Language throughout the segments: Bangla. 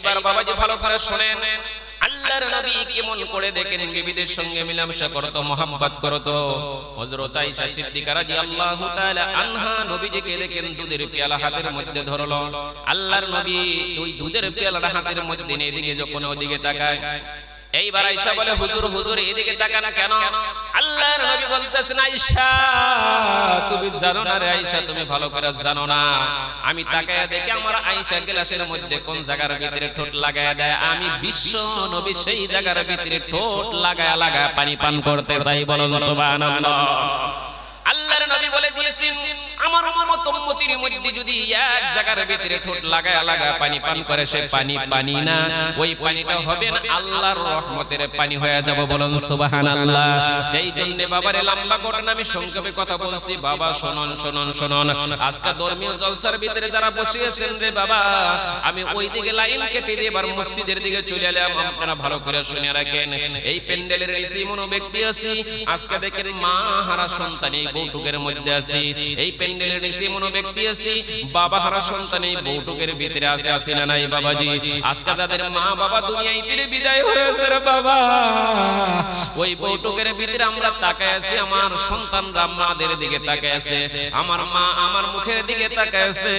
এইবার বাবাজি ভালো করে শোনেন। আল্লাহর নবী কেমন করে দেখেন বিবিদের সঙ্গে মিলামেশা করত মোহাম্মত করত। হযরত আয়েশা সিদ্দিকা রাদিয়াল্লাহু তাআলা আনহা নবীজিকে দেখেন দুধের পেয়ালা হাতের মধ্যে ধরলো। আল্লাহর নবী ওই দুধের পেয়ালাটা হাতের মধ্যে নিয়ে এদিকে যখন ওদিকে তাকায়। এইবার আয়েশা বলে হুজুর হুজুর এদিকে তাকান কেন? আল্লাহর নবী বলতেছেন আয়েশা তুমি জানো না রে আয়েশা তুমি ভালো করে জানো না। আমি তাকায় দেখি আমার আয়েশা গ্লাসের মধ্যে কোন জায়গার ভিতরে ঠোঁট লাগায় দেয়? আমি বিশ্ব নবী সেই জায়গার ভিতরে ঠোঁট লাগায় লাগায় পানি পান করতে চাই বলো সুবহানাল্লাহ। আল্লাহর নবী বলে দিয়েছেন, আমার উম্মত উম্মতির মধ্যে যদি এক জায়গার ভিতরে ঠোঁট লাগায় লাগায় পানি পান করে, সে পানি পানি না, ওই পানিটা হবে না আল্লাহর রহমতের পানি হয়ে যাব বলুন সুবহানাল্লাহ। যেই জন্য বাবারে লম্বা ঘটনা আমি সংক্ষেপে কথা বলছি, বাবা, শুনুন শুনুন শুনুন, আজকে ধর্মীয় জলসার ভিতরে যারা বসে আছেন রে বাবা, আমি ওই দিকে লাইন কেটে দিয়ে এবার মসজিদের দিকে চলে এলাম, আপনারা ভালো করে শুনে রাখেন। এই প্যান্ডেলের এই সিমনো ব্যক্তি আছি, আজকে দেখেন মা হারা সন্তান, এই বৌটুকের মধ্যে আছি। এই প্যান্ডেলের নিচে মনো ব্যক্তি আছি। বাবা হারা সন্তান এই বৌটুকের ভিতরে আছে আছে না নাই বাবাজি? আজকে তাদের মা বাবা দুনিয়ায় দিলে বিদায় হয়েছে রে বাবা। ওই বৌটুকের ভিতরে আমরা তাকায় আছি, আমার সন্তানরা আমাদের দিকে তাকায় আছে। আমার মা আমার মুখের দিকে তাকায় আছে।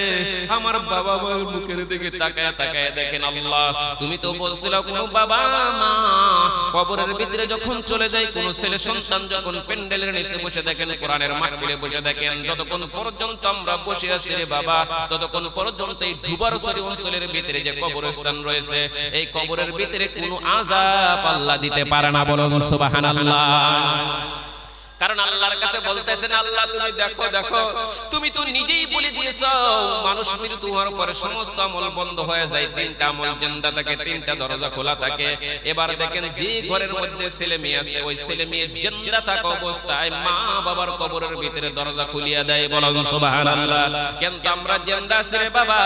আমার বাবা মার মুখের দিকে তাকায় তাকায় দেখেন আল্লাহ। তুমি তো বলছিলে কোন বাবা, মা। কবরের ভিতরে যখন চলে যায়, কোন ছেলে সন্তান যখন প্যান্ডেলের নিচে বসে দেখেন, কোরআনের মাহফিলে বসে দেখেন, যতক্ষণ পর্যন্ত আমরা বসে আছি রে বাবা, ততক্ষণ পর্যন্ত এই ডুবার সরি অঞ্চলের ভিতরে যে কবরস্থান রয়েছে, এই কবরের ভিতরে কোনো আযাব আল্লাহ দিতে পারে না বলুন সুবহানাল্লাহ। কারণ আল্লাহর কাছে বলতেছেন আল্লাহ তুমি দেখো দেখো তুমি তো নিজেই বলে দিয়েছ মানুষ মৃত্যু হওয়ার পরে সমস্ত আমল বন্ধ হয়ে যায় তিনটা আমল জিন্দা থাকে তিনটা দরজা খোলা থাকে। এবার দেখেন যে ঘরের মধ্যে ছেলে মেয়ে আছে ওই ছেলে মেয়ে জিন্দা থাকা অবস্থায় মা বাবার কবরের ভিতরে দরজা খুলিয়া দেয় বলুন সুবহানাল্লাহ। কিন্তু আমরা জিন্দা আছি রে বাবা?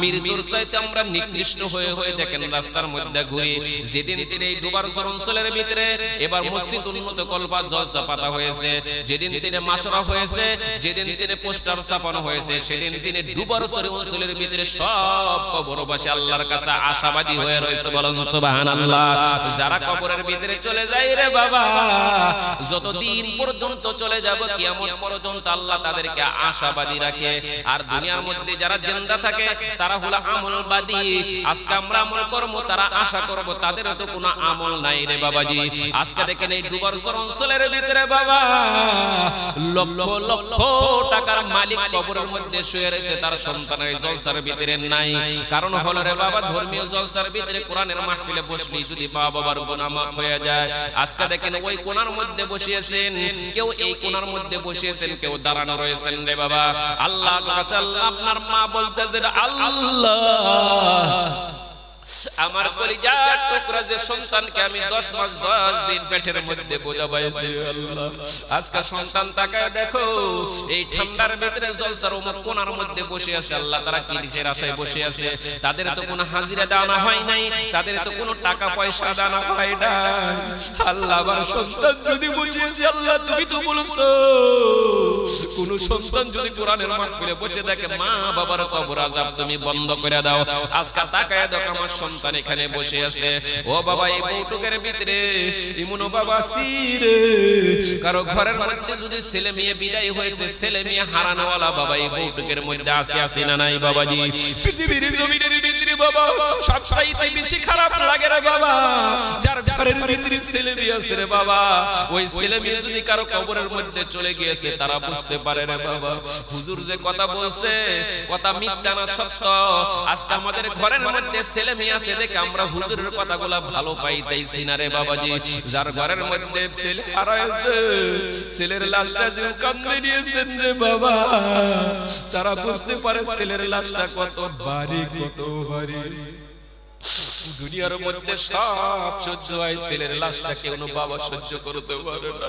মৃত্যুর চাইতে আমরা নিকৃষ্ট হয়ে হয়ে দেখেন রাস্তার মধ্যে ঘুরি যেদিন তিনি এই দুবার অঞ্চলের ভিতরে এবার মসজিদ উন্নত কল্পা জলসা পাতা হয়েছে যেদিন তিনি মাসরা হয়েছে যেদিন তিনি পোস্টার ছাপানো হয়েছে সেদিন তিনি দুবার অঞ্চলের ভিতরে সব কবরবাসী আল্লাহর কাছে আশাবাদী হয়ে রয়েছে বলেন সুবহানাল্লাহ। যারা কবরের ভিতরে চলে যায় রে বাবা যতদিন পর্যন্ত চলে যাব কিয়ামত পর্যন্ত আল্লাহ তাদেরকে আশাবাদী রাখে। আর দুনিয়ার মধ্যে যারা জিন্দা থাকে তারা হলো আমলবাদী। আজকে আমরা আমল করব তারা আশা করব তাদের তো কোনো আমল নাই রে বাবাজি। আজকে দেখেন এই দুবার অঞ্চলের ভিতরে বাবা। লক্ষ লক্ষ টাকার মালিক কবরের মধ্যে শুয়ে রয়েছে, তার সন্তানের জলসার ভিতরে নাই। কারণ হলো রে বাবা, ধর্মীয় জলসার ভিতরে কোরআনের মাহফিলে বসলি যদি বাবা বাবার গুনাহ মাফ হয়ে যায়, আজকে দেখেন ওই কোণার মধ্যে বসিয়েছেন, কেউ এই কোণার মধ্যে বসিয়েছেন, কেউ দাঁড়ানো রয়েছেন রে বাবা। আল্লাহ, আপনার মা বলতেছেন, আল্লাহ। আমার কলিজার টুকরা যে সন্তানকে আমি 10 মাস 10 দিন পেটের মধ্যে বোঝা পাইছি আজকে সন্তান তাকায় দেখো এই ঠান্ডার ভিতরে জলসার ওমর কোনার মধ্যে বসে আছে আল্লাহ তারা কি নিজের আশায় বসে আছে? তাদের তো কোনো হাজিরা দানা হয় নাই তাদের তো কোনো টাকা পয়সা দানা হয় না আল্লাহ আমার সন্তান যদি বুঝিয়েছে আল্লাহ তুমি তো বলছো। কোন সন্তান যদি কোরআনের মাহফিলে বসে দেখে মা বাবার কবর আযাব তুমি বন্ধ করে দাও আজকে তাকায় দেখো আমার সন্তান এখানে বসে আছে। ও বাবা, এই বউটুকের ভিতরে ইমুনো বাবা সিরে কারও ঘরের মধ্যে যদি ছেলে মেয়ে বিদায় হয়েছে, ছেলে মেয়ে হারানোওয়ালা বাবা, এই বউটুকের মধ্যে আসে আসে না নাই বাবাজি? পৃথিবীর জমিনের আমাদের ঘরের মধ্যে ছেলে মেয়ে আছে দেখে আমরা হুজুরের কথাগুলা ভালো পাইতেছি না রে বাবাজি। যার ঘরের মধ্যে ছেলের লাশটা কান্দে নিয়েছেন রে বাবা, তারা বুঝতে পারে ছেলের লাশটা কত ভারী কত ভারী দুনিয়ার মধ্যে সব সহ্য হয় ছেলের লাশটা কেউ বাবা সহ্য করতে পারে না।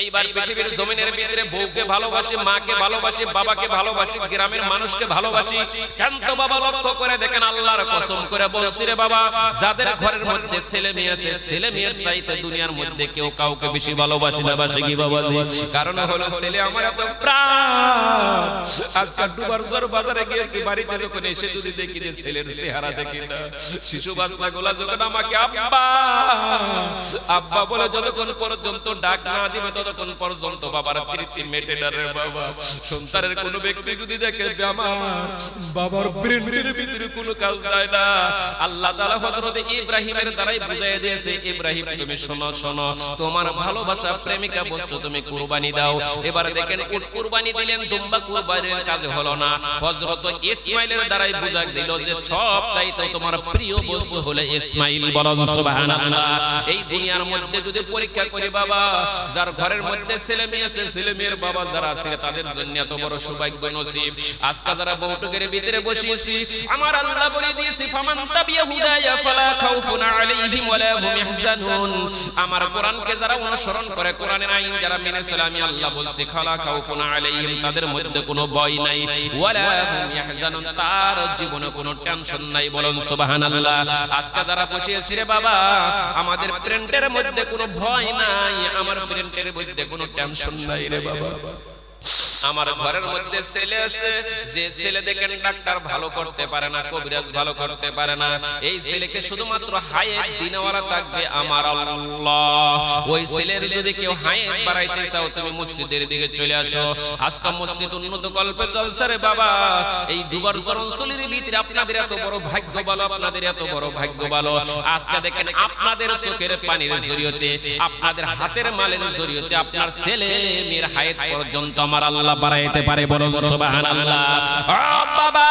এইবার পৃথিবীর জমিনের ভিতরে বউকে ভালোবাসি মাকে ভালোবাসি বাবাকে ভালোবাসি গ্রামের মানুষকে ভালোবাসি। কেন তো বাবা লক্ষ্য করে দেখেন আল্লাহর কসম করে বলছি রে বাবা যাদের ঘরের মধ্যে ছেলে মেয়ে আছে ছেলে মেয়ের চাইতে দুনিয়ার মধ্যে কেউ কাউকে বেশি ভালোবাসে না বাসে কি বাবা কারণ হলো ছেলে আমার এত প্রাণ। আজকাল ডুবার জোর বাজারে গিয়েছি বাড়িতে যখন এসে যদি দেখি যে ছেলের চেহারা দেখি না শিশু বাচ্চা গুলা যখন আমাকে আব্বা আব্বা বলে যতক্ষণ পর্যন্ত ডাক না দিবে ততক্ষণ পর্যন্ত বাবার তৃপ্তি মেটে না রে বাবা। সন্তানের কোন ব্যক্তি যদি দেখে যে আমার বাবার ব্রেনের ভিতরে কোনো কাজ যায় না, আল্লাহ তাআলা হযরত ইব্রাহিমের দ্বারাই বুঝাই দিয়েছে, ইব্রাহিম, তুমি শোনো শোনো, তোমার ভালোবাসা প্রেমিকা বস্তু তুমি কুরবানি দাও। এবার দেখেন, উট কুরবানি দিলেন, দুম্বা কুরবানির কাজ হলো না। হযরত ইসমাইলের দ্বারাই বুঝা দিল যে সব চাইতে তোমার প্রিয় বস্তু হলো ইসমাইল। বলুন, সুবহানাল্লাহ। এই দুনিয়ার মধ্যে যদি পরীক্ষা করি বাবা, যার ঘরের মধ্যে ছেলে মেয়ে আছে, ছেলে মেয়ের বাবা যারা আছে, তাদের জন্য এত বড় সৌভাগ্য নসিব। আজকে যারা বউটুকের ভিতরে বসিয়েছি, আমার আল্লাহ বলে দিয়েছি, ফামান তাবিয়া হুদায়া ফালা খাউফুন আলাইহিম ওয়ালা হুম ইয়াহজানুন আমার কোরআনকে যারা অনুসরণ করে, কোরআনের আইন যারা মেনে চলে, আমি আল্লাহ বলছি, খালা খাউফুন আলাইহিম, তাদের মধ্যে কোনো ভয় নাই। ওয়ালা হুম ইয়াহজানুন তার জীবনে কোনো টেনশন নাই। বলুন, সুবহানাল্লাহ। আজকে যারা বসিয়েছি রে বাবা, আমাদের প্রেন্টের মধ্যে কোনো ভয় নাই। আমার প্রেন্টের মধ্যে কোনো টেনশন নাই রে বাবা। আমার ঘরের মধ্যে ছেলে আছে, যে ছেলে দেখেন ডাক্তার ভালো করতে পারে না, কবিরাজ ভালো করতে পারে না। এই ছেলেকে শুধুমাত্র হায়াত দিনওয়ালা থাকবে আমার আল্লাহ। ওই ছেলের যদি কেউ হায়াত বাড়াইতে চাও, তুমি মসজিদের দিকে চলে আসো। আজকে মসজিদ উন্নত কল্পে চলছে রে বাবা। এই দুবার অঞ্চলের ভিতরে আপনাদের এত বড় ভাগ্য ভালো, আপনাদের এত বড় ভাগ্য ভালো। আজকে দেখেন আপনাদের চোখের পানির জরিয়তে আপনাদের হাতের মালের জরিয়তে আপনার ছেলে মেয়ের হায়াত পর্যন্ত আমার আল্লাহ বাড়াইতে পারে বলুন সুবহানাল্লাহ। ও বাবা।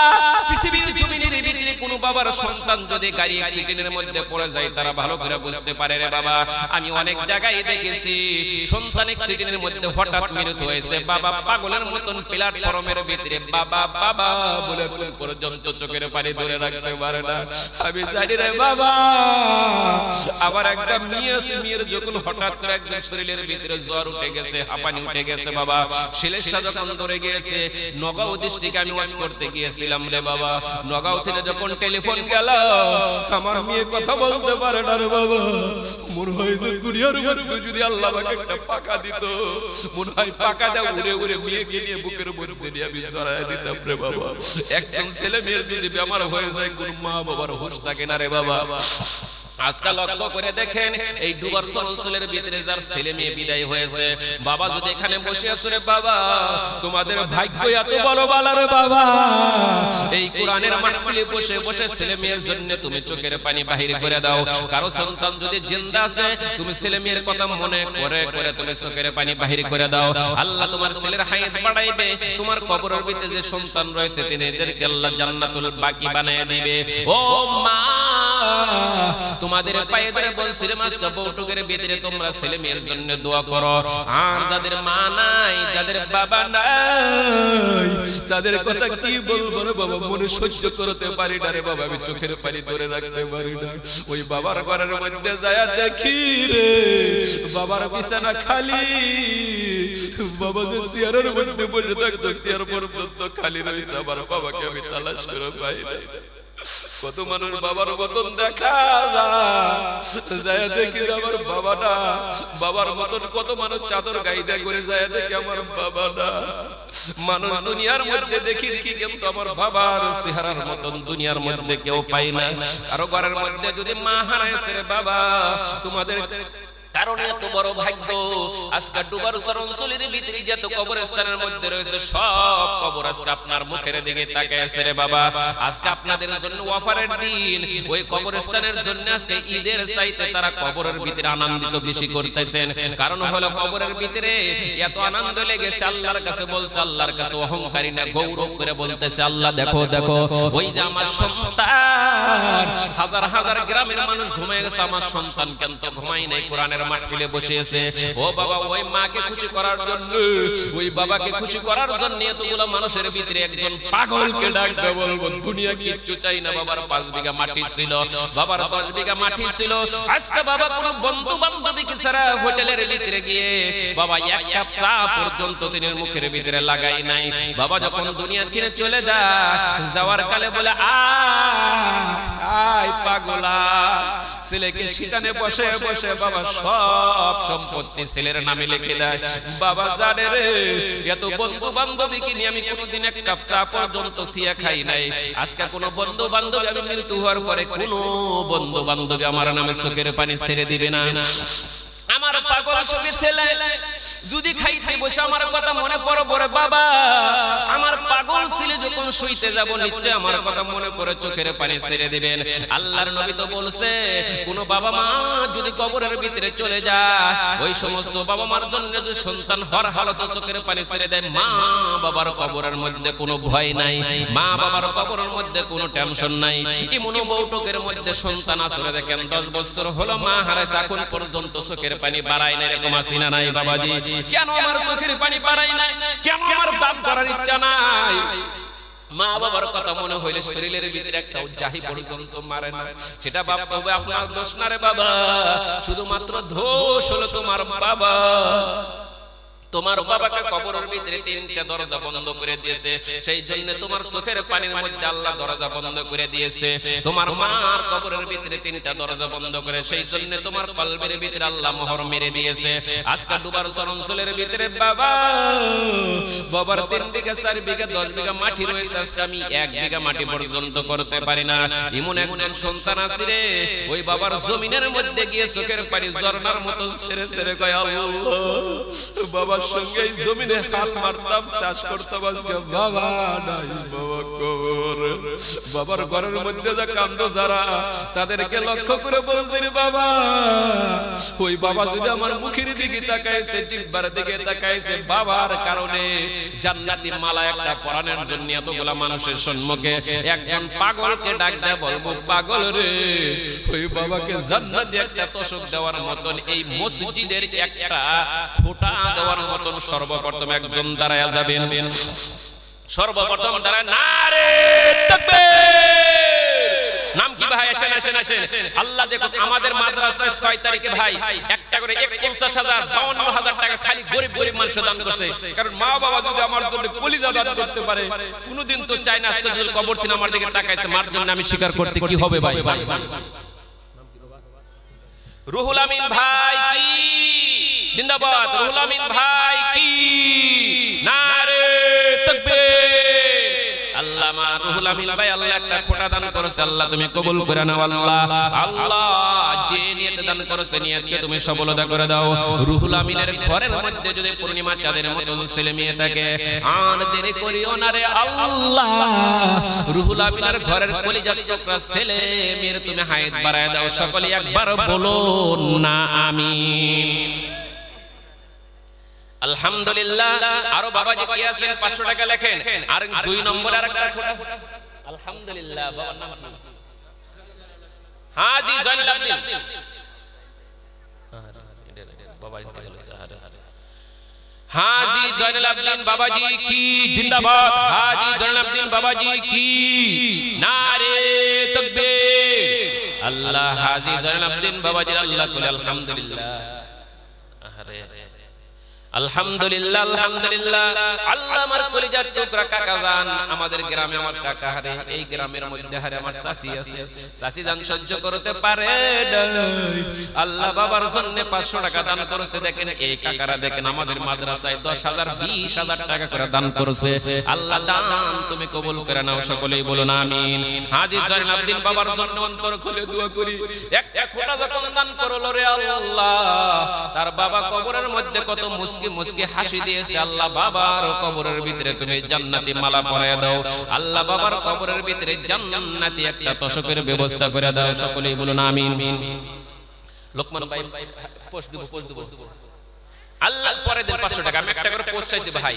বাবার সন্তান যদি গাড়ি অ্যাক্সিডেন্টের মধ্যে পড়ে যায়, তারা ভালো করে বুঝতে পারে রে বাবা। আমি অনেক জায়গায় দেখেছি, সন্তান অ্যাক্সিডেন্টের মধ্যে হঠাৎ মৃত্যু হয়েছে। বাবা পাগলের মতন প্ল্যাটফর্মের ভিতরে, বাবা বাবা, বলে কোন পর্যন্ত চোখের পানি ধরে রাখতে পারে না। আমি জানি রে বাবা, আবার একটা মেয়ে আছে মেয়ের যখন হঠাৎ করে একদম শরীরের ভিতরে জ্বর উঠে গেছে, হাঁপানি উঠে গেছে বাবা। শিলেশা যখন ধরে গিয়েছে, নগাঁও ডিস্ট্রিক্টে আমি ওয়াজ করতে গিয়েছিলাম রে বাবা। নগাঁও থেকে যখন টেলিফোন গেল। আমার মেয়ে কথা বলতে পারে না রে বাবা। মনে হয় যে দুনিয়ার মধ্যে যদি আল্লাহ আমাকে একটা পাকা দিত, মনে হয় পাকা যা ঘুরে উড়ে মেয়েকে নিয়ে বুকের উপর দিয়ে আমি জড়ায় দিতাম রে বাবা। একজন ছেলে মেয়ের যদি বেমার হয়ে যায়, কোন মা বাবার হোশ থাকে না রে বাবা। আজকাল লক্ষ্য করে দেখেন, এই ডুবার অঞ্চলের ভিতরে যার ছেলে মেয়ে বিদায় হয়েছে। বাবা যদি এখানে বসে আছে রে বাবা, তোমাদের ভাগ্য এত বড় বালার বাবা। এই কোরআনের মাহফিলে বসে বসে ছেলে মেয়ের জন্য তুমি চোখের পানি বাহির করে দাও। কারও সন্তান যদি জিন্দা আছে, তুমি ছেলে মেয়ের কথা মনে করে করে তুমি চোখের পানি বাহির করে দাও। আল্লাহ তোমার ছেলের হায়াত বাড়াইবে। তোমার কবরের ভিতরে যে সন্তান রয়েছে, তিনি এদেরকে আল্লাহ জান্নাতুল বাকি বানায় দিবে। ও মা তোমাদের পায়ে ধরে বলছি রে মাসকা বউটুকের ভিতরে তোমরা ছেলে মেয়ের জন্য দোয়া করো। আর যাদের মা নাই, যাদের বাবা নাই, তাদের কথা কি বলব রে বাবা? মনে সহ্য করতে পারি না রে বাবা, আমি চোখের পানি ধরে রাখতে পারি না। ওই বাবার ঘরের মধ্যে যায় দেখি রে, বাবার বিছানা খালি। বাবা যে চেয়ারের মধ্যে বসে থাকতো, চেয়ার পর্যন্ত খালি রয়েছে আমার বাবাকে আমি তালাশ করে পাই না। কত মানুষ বাবার মতন দেখা যায়। দেখি আমার বাবাটা, বাবার মতন কত মানুষ চাদর গাইদা করে যায় দেখি আমার বাবাটা। মানুষ দুনিয়ার মধ্যে দেখি কিন্তু আমার বাবার মতন দুনিয়ার মধ্যে কেউ পাই না। কারও ঘরের মধ্যে যদি মা হারাইছে বাবা, তোমাদের বড় ভাগ্য। আজকে ডুবার ভিতরে কবরস্থানের মধ্যে রয়েছে, সব কবর আজকে আপনার মুখের দিকে আছে রে বাবা। আজকে আপনাদের জন্য অফারের দিন। ওই কবরস্থানের জন্য আজকে ঈদের চাইতে তারা কবরের ভিতরে আনন্দিত বেশি করতেছেন। কারণ হলো কবরের ভিতরে এত আনন্দ লেগেছে, আল্লাহর কাছে বলছে, আল্লাহর কাছে অহংকারী না, গৌরব করে বলতেছে, আল্লাহ দেখো দেখো। ওই যে আমার সন্তান, হাজার হাজার গ্রামের মানুষ ঘুমিয়ে গেছে, আমার সন্তান কেন তো ঘুমাই নাই, কোরআনের মাহফিলে ও বাবা, ওই মাকে খুশি করার জন্য, ওই বাবাকে খুশি করার জন্য এতগুলো মানুষের ভিতরে একজন পাগলকে ডাক দে বলব, দুনিয়া কিচ্ছু চাই না? বাবার পাঁচ বিঘা মাটি ছিল, বাবার দশ বিঘা মাটি ছিল। আজকে বাবা কোনো বন্ধু বান্ধবীকে ছাড়া হোটেলের ভিতরে গিয়ে বাবা এক কাপ চা পর্যন্ত তিনি মুখের ভিতরে লাগাই নাই। বাবা যখন দুনিয়া কিনে চলে যায়, যাওয়ার কালে বলে আয় পাগলা। ছেলেকে সেখানে বসে বসে বাবা সব সম্পত্তি ছেলের নামে লিখে দেয়। বাবা জানে রে এত বন্ধু বান্ধবীকে নিয়ে আমি কোনোদিন এক কাপ চা পর্যন্ত থিয়া খাই নাই। আজকে কোনো বন্ধু বান্ধবী আমি মৃত্যু হওয়ার পরে কোনো বন্ধু বান্ধবী আমার নামে চোখের পানি ছেড়ে দিবে না। আমার পাগল সঙ্গে ছেলে যদি খাইতে বসে আমার কথা মনে পড়ে পড়ে বাবা। আমার পাগল ছেলে যখন শুইতে যাব নিশ্চয় আমার কথা মনে পড়ে চোখের পানি ছেড়ে দিবেন। আল্লাহর নবী তো বলছে কোন বাবা মা যদি কবরের ভিতরে চলে যায় ওই সমস্ত বাবা মার জন্য যদি সন্তান হর হালতে চোখের পানি ছেড়ে দেয় মা বাবার কবরের মধ্যে কোনো ভয় নাই মা বাবার কবরের মধ্যে কোনো টেনশন নাই এমন বৌটকের মধ্যে সন্তান আসলে দেখেন দশ বছর হলো মা হারাইছে এখন পর্যন্ত চোখের পানি বাড়াই নাই এরকম আসি না নাই বাবাজি। কেন আমার চোখের পানি বাড়াই নাই? কেন আমার দাম করার ইচ্ছা নাই? মা বাবার কথা মনে হইলে শরীরের ভিতরে একটা উজ্জাহি পর্যন্ত মারে না। সেটা বাপ হবে, আপনার দোষ না রে বাবা। শুধুমাত্র দোষ হলো তোমার বাবা। তোমার বাবাকে কবরের ভিতরে তিনটা দরজা বন্ধ করে দিয়েছে। সেই জন্য তোমার চোখের পানির মধ্যে আল্লাহ দরজা বন্ধ করে দিয়েছে। তোমার মার কবরের ভিতরে তিনটা দরজা বন্ধ করে, সেই জন্য তোমার কলবের ভিতরে আল্লাহ মোহর মেরে দিয়েছে। আজকে দুবার অঞ্চলের ভিতরে, বাবা, বাবার তিন বিঘা, চার বিঘা, দশ বিঘা মাটি রয়েছে। আজকে আমি এক বিঘা মাটি পর্যন্ত করতে পারি না। এমন একজন সন্তান আছে রে, ওই বাবার জমিনের মধ্যে গিয়ে চোখের পানি ঝর্ণার মতন ছেড়ে ছেড়ে কয়, আল্লাহ বাবার সঙ্গে জমিনে হাল মারতাম, চাষ করতাম, আজকে বাবা নাই, বাবা কবর। বাবার ঘরের মধ্যে যা কান্দ যারা, তাদেরকে লক্ষ্য করে বলছে রে বাবা, ওই বাবা যদি আমার মুখের দিকে তাকাইছে জিব্বার দিকে তাকাইছে বাবার কারণে জান্নাতি মালা একটা পরানোর জন্য এতগুলা মানুষের সম্মুখে একজন পাগলকে ডাক দেয়, বলব, পাগল রে, ওই বাবাকে জান্নাতি একটা তোষক দেওয়ার মতন এই মসজিদের একটা ফোঁটা দেওয়ার মতন সর্বপ্রথম একজন দাঁড়ায় যাবেন। সর্বপ্রথম দাঁড়ায় একটা করে পঞ্চাশ হাজার হাজার টাকা খালি গরিব গরিব মানুষ পারে, কোনোদিন তো চাই না কবর দিন আমার দিকে টাকাইছে মার জন্য আমি স্বীকার করতে কি হবে ভাই ভাই? রুহুল আমিন ভাই কি? জিন্দাবাদ রুহুল আমিন ভাই কি? নারে আমিন ভাই, আল্লাহ একটা ফোঁটা দান করেছে। আল্লাহ, তুমি কবুল করে নাও আল্লাহ। আল্লাহ, যে নিয়ত দান করেছে, নিয়তকে তুমি সফলতা করে দাও। রুহুল আমিনের ঘরের মধ্যে যদি পূর্ণিমা চাঁদের মতন ছেলে মেয়ে থাকে, আর দেরি করিও না রে আল্লাহ। রুহুল আমিনের ঘরের কলিজার টুকরা ছেলে মেয়ের তুমি হায়াত বাড়ায় দাও। সকলে একবার বলো না, আমিন। আলহামদুলিল্লাহ আরও বাবাজি কি আছেন? 500 টাকা লেখেন। আর দুই নম্বরে আরেকটা আলহামদুলিল্লাহ বাবার নাম কি? হাজি জয়নুল আবদিন। হাজি জয়নুল আবদিন বাবাজি কি? জিন্দাবাদ। হাজি জয়নুল আবদিন বাবাজি কি? নারে তাকবীর। আল্লাহ হাজি জয়নুল আবদিন বাবাজি আল্লাহ কলি আলহামদুলিল্লাহ। আরে আলহামদুলিল্লাহ আলহামদুলিল্লাহ। আল্লাহ আমার টুকরা কাকা জান, আমাদের গ্রামে আমার কাকা হারে, এই গ্রামের মধ্যে হারে আমার আছে। জান সহ্য করতে পারে আল্লাহ বাবার জন্য 500 টাকা দান করেছে। দেখেন, এই কাকারা দেখেন, আমাদের মাদ্রাসায় 10000 20000 টাকা করে দান করেছে। আল্লাহ দান তুমি কবুল করে নাও, সকলেই বলুন আমিন। হাজী জয়নাল আব্দিন বাবার জন্য অন্তর খুলে দোয়া করি। যখন দান করল রে আল্লাহ, তার বাবা কবরের মধ্যে কত মুস্কি মুসকে হাসি দিয়েছে। আল্লাহ বাবার কবরের ভিতরে তুমি জান্নাতি মালা পরায় দাও। আল্লাহ বাবার কবরের ভিতরে জান্নাতি একটা তশকের ব্যবস্থা করে দাও। সকলেই বলুন, আমিন। লোকমান ভাই পোস্ট দেব পোস্ট দেব। আল্লাহ পরে দেন পাঁচশো টাকা আমি একটা করে পোস্ট চাইছি ভাই।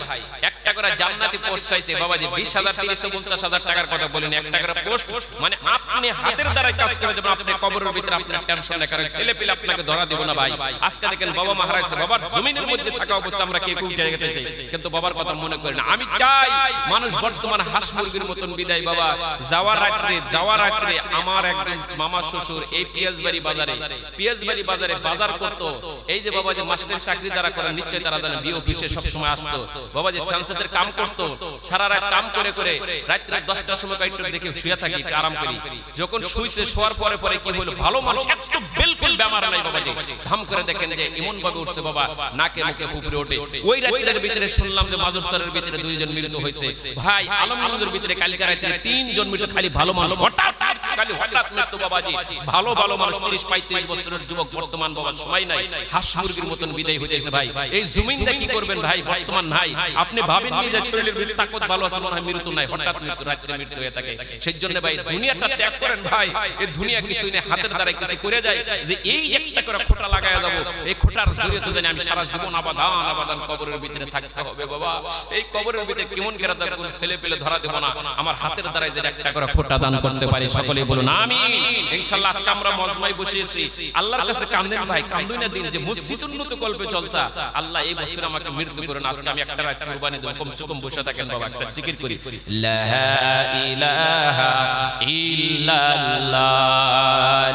একটা করে জান্নাতি পোস্ট চাইছে বাবাজি বিশ হাজার তিরিশ পঞ্চাশ হাজার টাকার কথা বলেন একটা করে পোস্ট মানে আপনি হাতের দ্বারাই কাজ করে দেবেন আপনি কবরের ভিতরে আপনার টেনশন না কারণ ছেলে পেলে আপনাকে ধরা দিব না ভাই। আজকে দেখেন বাবা মহারাজ বাবার জমিনের মধ্যে থাকা অবস্থা আমরা কে উঠে গেছে। কিন্তু বাবার কথা মনে করি না। আমি চাই মানুষ বর্তমান হাঁস মুরগির মতন বিদায় বাবা। যাওয়ার রাত্রে যাওয়ার রাত্রে আমার একজন মামা শ্বশুর এই পিয়াজবাড়ি বাজারে পিয়াজবাড়ি বাজারে বাজার করতো এই যে বাবা যে মাস্টার চাকরি যারা করে নিশ্চয় তারা জানে বিও অফিসে সবসময় আসতো। বাবা যে সানসেটের কাম করতো, সারা রাত কাম করে করে রাত্রে দশটার সময় একটু দেখে শুয়ে থাকি আরাম করি। যখন শুইছে, শোয়ার পরে পরে কি হলো? ভালো মানুষ একটু বিলকুল বেমার নাই বাবা যে। ধাম করে দেখেন যে এমন ভাবে উঠছে বাবা, নাকে মুখে পুকুরে ওঠে। ওই রাত্রের ভিতরে শুনলাম যে মাজুর স্যারের ভিতরে দুইজন মৃত্যু হয়েছে। ভাই আলম আলমগঞ্জের ভিতরে কালকে রাত্রে তিনজন মৃত্যু খালি ভালো মানুষ। হঠাৎ খালি হঠাৎ মৃত্যু বাবাজি ভালো ভালো মানুষ, তিরিশ পঁয়ত্রিশ বছরের যুবক বর্তমান বাবার সময় নাই। হাঁস মতন বিদায় হইতেছে ভাই। এই জমিনটা কি করবেন ভাই? বর্তমান নাই আপনি ভাবেন নি যে শরীরের ভিতরে তাকত ভালো আছে মনে হয় মৃত্যু নাই হঠাৎ মৃত্যু রাত্রে মৃত্যু হয়ে থাকে। সেই জন্য ভাই দুনিয়াটা ত্যাগ করেন ভাই। এই দুনিয়া কিছু হাতের দ্বারা কিছু করে যায়। যে এই একটা করে খোটা লাগায় যাব। এই খোটার জড়িয়ে জানি আমি সারা জীবন আবাদান আবাদান কবরের ভিতরে থাকতে হবে বাবা। এই কবরের ভিতরে কেমন করে কোন ছেলে পেলে ধরা দেব না। আমার হাতের দ্বারা একটা করে খোটা দান করতে পারি সকলেই বলুন আমি ইনশাআল্লাহ আজকে আমরা মজমায় বসিয়েছি। আল্লাহর কাছে কান্দেন ভাই কান্দুই না দিন যে মসজিদ উন্নত কল্পে চলতা আল্লাহ এই বছর আমাকে মৃত্যু করুন। আজকে আমি একটা রাত কুরবানি দেব। কম সুকম কম বসে থাকেন বাবা, একটা জিকির করি। লা ইলাহা ইল্লাল্লাহ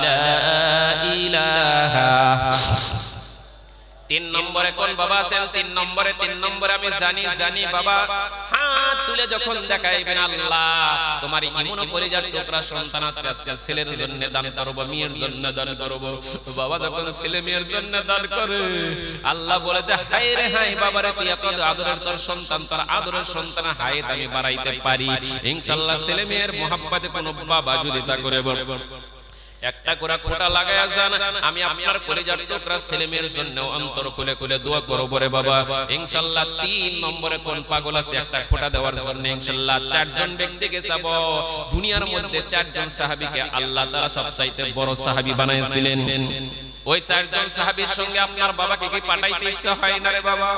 লা ইলাহা তিন নম্বরে কোন বাবা আছেন? তিন নম্বরে তিন নম্বরে আমি জানি জানি বাবা। হাত তুলে যখন দেখাইবেন আল্লাহ, তোমার ইমন করে যার টুকরা সন্তান আছে আজকে ছেলের জন্য দান করব, মেয়ের জন্য দান করব। বাবা যখন ছেলে মেয়ের জন্য দান করে, আল্লাহ বলে যে, হায় রে, হায় বাবারে, তুই এত আদরের তোর সন্তান, তোর আদরের সন্তান হায় আমি বাড়াইতে পারি। ইনশাআল্লাহ ছেলে মেয়ের মোহাব্বতে কোনো বাবা যদি তা করে বল। একটা করে খোটা লাগায়া যান। আমি আপনার কলিজার টুকরা ছেলে মেয়ের জন্য অন্তর খুলে খুলে দোয়া করব রে বাবা। ইনশাআল্লাহ তিন নম্বরে কোন পাগল আছে একটা খোটা দেওয়ার জন্য ইনশাআল্লাহ চারজন ব্যক্তিকে যাব। দুনিয়ার মধ্যে চারজন সাহাবীকে আল্লাহ তাআলা সবচাইতে বড় সাহাবী বানাইছিলেন। ওই চারজন সাহাবীর সঙ্গে আপনার বাবাকে কি পাঠাইতে ইচ্ছা হয় না রে বাবা?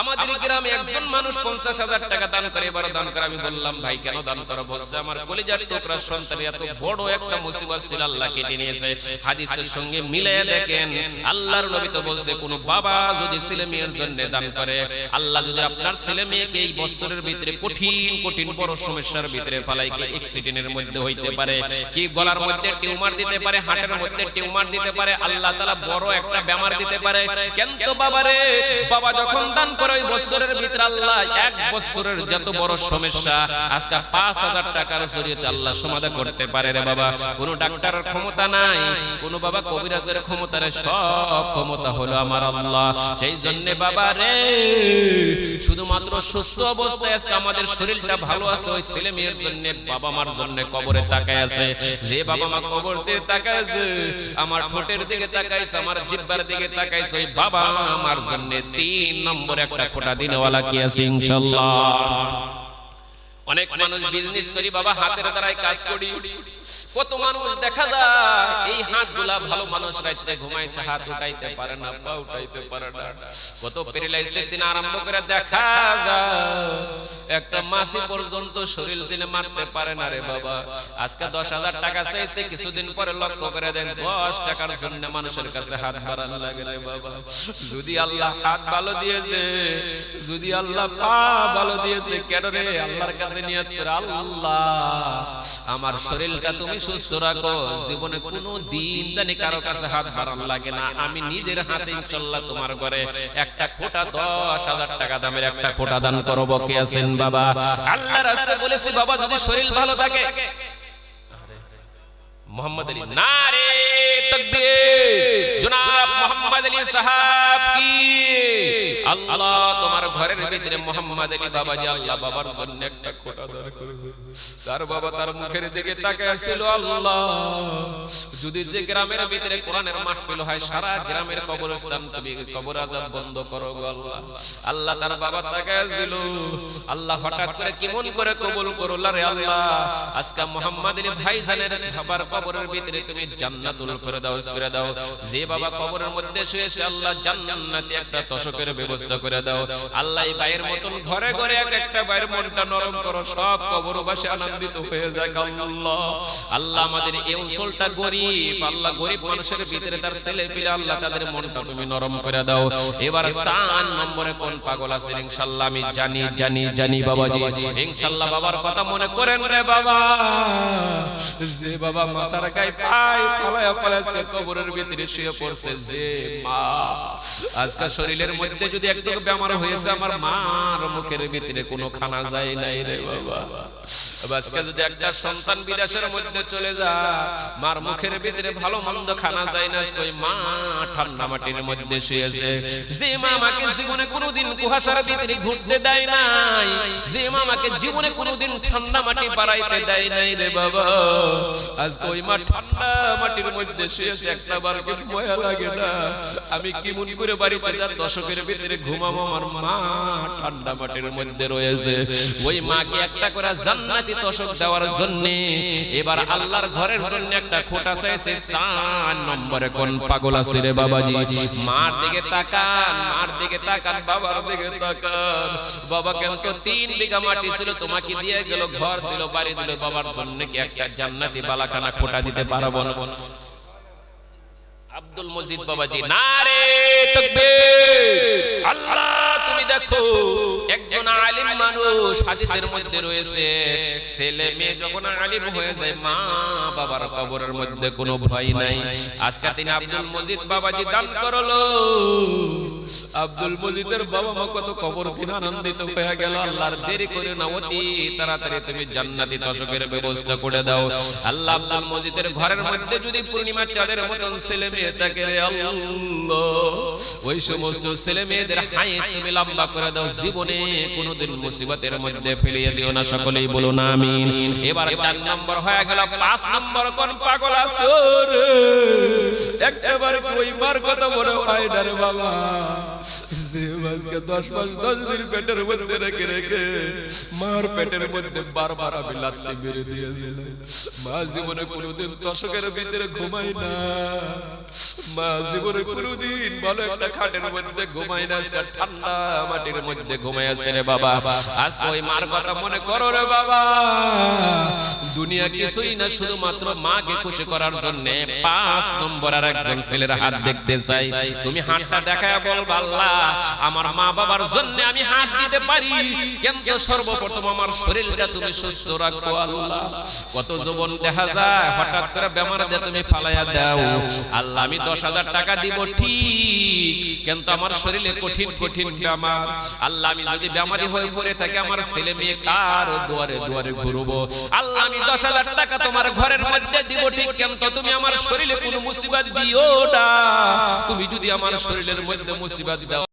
আমাদের গ্রামে একজন মানুষ পঞ্চাশ হাজার টাকা দান করে এবার দান করে। আমি বললাম, ভাই, কেন দান করো বলছে? আমার কলিজার টুকরা সন্তান এত বড় একটা মুসিবত ছিল আল্লাহ কেটে নিয়েছে। হাদিসের সঙ্গে মিলে দেখেন, আল্লাহর নবী তো বলছে, কোন বাবা যদি ছেলে মেয়ের জন্য দান করে, আল্লাহ যদি আপনার ছেলে মেয়েকে এই বছরের ভিতরে কঠিন কঠিন, বড় সমস্যার ভিতরে ফেলাই কি অ্যাক্সিডেন্টের মধ্যে হইতে পারে? কি গলার মধ্যে টিউমার দিতে পারে হার্টের মধ্যে টিউমার দিতে পারে? আল্লাহ তাআলা বড় একটা বেমার দিতে পারে। কিন্তু বাবা রে বাবা যখন দান করে ওই বছরের ভিতরে আল্লাহ এক বছরের যত বড় সমস্যা, আজকে পাঁচ হাজার টাকার জরিয়ে আল্লাহ সমাধান করতে পারে রে বাবা। কোনো ডাক্তারের ক্ষমতা নাই, কোনো বাবা কবিরাজের ক্ষমতা রে সব ক্ষমতা হলো আমার আল্লাহ। সেই জন্য বাবা রে শুধুমাত্র সুস্থ অবস্থায় আজকে আমাদের শরীরটা ভালো আছে, ওই ছেলে মেয়ের জন্য, বাবা মার জন্য কবরে তাকায় আছে। যে বাবা মা কবর দিয়ে তাকায় আছে, আমার ঠোঁটের দিকে তাকাইছে আমার জিব্বার দিকে তাকাইছে ওই বাবা আমার জন্য তিন নম্বর একটা খোটা দিনওয়ালা কি আছে ইনশাআল্লাহ অনেক মানুষ বিজনেস করি বাবা হাতের দ্বারাই কাজ করি। কত মানুষ দেখা যায় এই হাতগুলা ভালো মানুষ রাইতে ঘুমাইছে হাত উঠাইতে পারে না পা উঠাইতে পারে না। কত প্যারালাইসিস দিন আরম্ভ করে দেখা যায় একটা মাসি পর্যন্ত শরীর দিনে মারতে পারে না রে বাবা। আজকে দশ হাজার টাকা চাইছে কিছুদিন পরে লক্ষ্য করে দেন দশ টাকার জন্য মানুষের কাছে হাত বাড়ানো লাগে রে বাবা। যদি আল্লাহ হাত ভালো দিয়েছে যদি আল্লাহ পা ভালো দিয়েছে কেন রে? আল্লাহর কাছে নিয়ত আমার শরীরটা তুমি সুস্থ রাখো, জীবনে কোনো দিন জানি কারও কাছে হাত বাড়ান লাগে না। আমি নিজের হাতে ইনশাল্লাহ তোমার ঘরে একটা খোটা দশ হাজার টাকা দামের একটা খোটা দান করব। কে আছেন বাবা? আল্লাহ রাস্তা বলেছি, বাবা, যদি শরীর ভালো থাকে মোহাম্মদ আলী তাকবীর। জনাব মোহাম্মদ আলী সাহাব কি? আল্লাহ তোমার ঘরের ভিতরে মোহাম্মদ আলী বাবা জি আল্লাহ বাবার জন্য একটা খোটা দাঁড় করেছে। তার বাবা তার মুখের দিকে তাকায় ছিল আল্লাহ। যদি যে গ্রামের ভিতরে কোরআনের মাহফিল হয় সারা গ্রামের কবরস্থান তুমি কবর আজাব বন্ধ করো গো আল্লাহ। আল্লাহ তার বাবা তাকায় ছিল আল্লাহ হঠাৎ করে কেমন করে কবুল করল রে আল্লাহ। আজকে মোহাম্মদের ভাইজানের বাবার কবরের ভিতরে তুমি জান্নাতুল দাও করে দাও। যে বাবা কবরের মধ্যে শুয়েছে, আল্লাহ জান্নাতে একটা তশকের ব্যবস্থা করে দাও। আল্লাহ এই ভাইয়ের মতন ঘরে ঘরে এক একটা ভাইয়ের মনটা নরম করো, সব কবরবাসী আনন্দিত হয়ে যায় আল্লাহ। আল্লাহ আমাদের এই অঞ্চলটা গরিব, আল্লাহ গরিব মানুষের ভিতরে তার ছেলে পিলে আল্লাহ তাদের মনটা তুমি নরম করে দাও। এবার সান নম্বরে কোন পাগল আছে ইনশাআল্লাহ আমি জানি জানি জানি বাবাজি। ইনশাআল্লাহ বাবার কথা মনে করেন রে বাবা। যে বাবা মাথার গায়ে কবরের ভিতরে শুয়ে পড়ছে যে মা, আজকে শরীরের মধ্যে যদি হয়েছে, আমার মার মুখের ভিতরে কোনো খানা যায় নাই রে বাবা। আজকে যদি একটা সন্তান বিদেশের মধ্যে চলে যায়, মার মুখের ভিতরে ভালো মন্দ খানা যায় না ওই মা ঠান্ডা মাটির মধ্যে শুয়েছে। যে মা আমাকে জীবনে কোনোদিন কুয়াশার ভিতরে ঘুরতে দেয় নাই, যে মা আমাকে জীবনে কোনোদিন ঠান্ডা মাটি বাড়াইতে দেয় নাই রে বাবা। আজকে ওই এবার আল্লাহর ঘরের জন্য একটা খোটা চাইছে, চার নম্বরে কোন পাগল আছে রে বাবাজি? মার দিকে তাকান, মার দিকে তাকান, বাবার দিকে তাকান। বাবা কেন তো তিন বিঘা মাটি ছিল, তোমাকে দিয়ে গেল, ঘর দিল, বাড়ি দিল, বাবার জন্য কি একটা জান্নাতি বালাখানা খোটা দিতে পারব না। আব্দুল মজিদ বাবাজি, নারে তাকবীর। আল্লাহ, তুমি দেখো, একজন আলিম মানুষ হাদিসের মধ্যে রয়েছে। ছেলে মেয়ে যখন আলিম হয়ে যায়, মা বাবার কবরের মধ্যে কোনো ভয় নাই। আজকে তিনি আব্দুল মজিদ বাবাজি দান করল। আব্দুল মজিদের বাবা মা কত কবর দিন আনন্দিত হয়ে গেল। আল্লাহর দেরি করে না অতি তাড়াতাড়ি তুমি জান্নাতি দশকের ব্যবস্থা করে দাও। আল্লাহ আব্দুল মজিদের ঘরের মধ্যে যদি পূর্ণিমা চাঁদের মতন ছেলে মেয়ে ওই সমস্ত ছেলে মেয়েদের তুমি লম্বা করে দাও, জীবনে কোনোদিন মুসিবতের মধ্যে ফেলিয়ে দিও না, সকলেই বলো না আমিন। এবার চার নম্বর হয়ে গেল, পাঁচ নম্বর কোন পাগল আসর একবার ওই মার কথা মনে হয় না রে বাবা। আজকে দশ মাস, দশ দিন পেটের মধ্যে রেখে রেখে মার পেটের মধ্যে বারবার আমি লাত্তি মেরে মা জীবনে দশকের ভিতরে ঘুমাই না। মা জীবনে একটা খাটের মধ্যে ঘুমাই না, আজকে ঠান্ডা মাটির মধ্যে ঘুমাই আছে রে বাবা। আজ ওই মার কথা মনে করো রে বাবা। দুনিয়া কিছুই না, শুধুমাত্র মাকে খুশি করার জন্য পাঁচ নম্বর আর একজন ছেলের হাত দেখতে চাই। তুমি হাতটা দেখায় বলবা, আল্লাহ আমার মা বাবার জন্য আমি হাত দিতে পারি। কিন্তু সর্বপ্রথম আমার শরীরটা তুমি সুস্থ রাখো আল্লাহ। কত যৌবন দেখা যায়, হঠাৎ করে বেমার দিয়ে তুমি ফালাইয়া দাও। আল্লাহ, আমি দশ হাজার টাকা দিব ঠিক, কিন্তু আমার শরীরে কঠিন কঠিন বেমার। আল্লাহ, আমি যদি বেমারি হয়ে পড়ে থাকি, আমার ছেলে মেয়ে কার দুয়ারে দুয়ারে ঘুরবো? আল্লাহ, আমি দশ হাজার টাকা তোমার ঘরের মধ্যে দিব ঠিক, কিন্তু তুমি আমার শরীরে কোনো মুসিবত দিও না। তুমি যদি আমার শরীরের মধ্যে মুসিবত দাও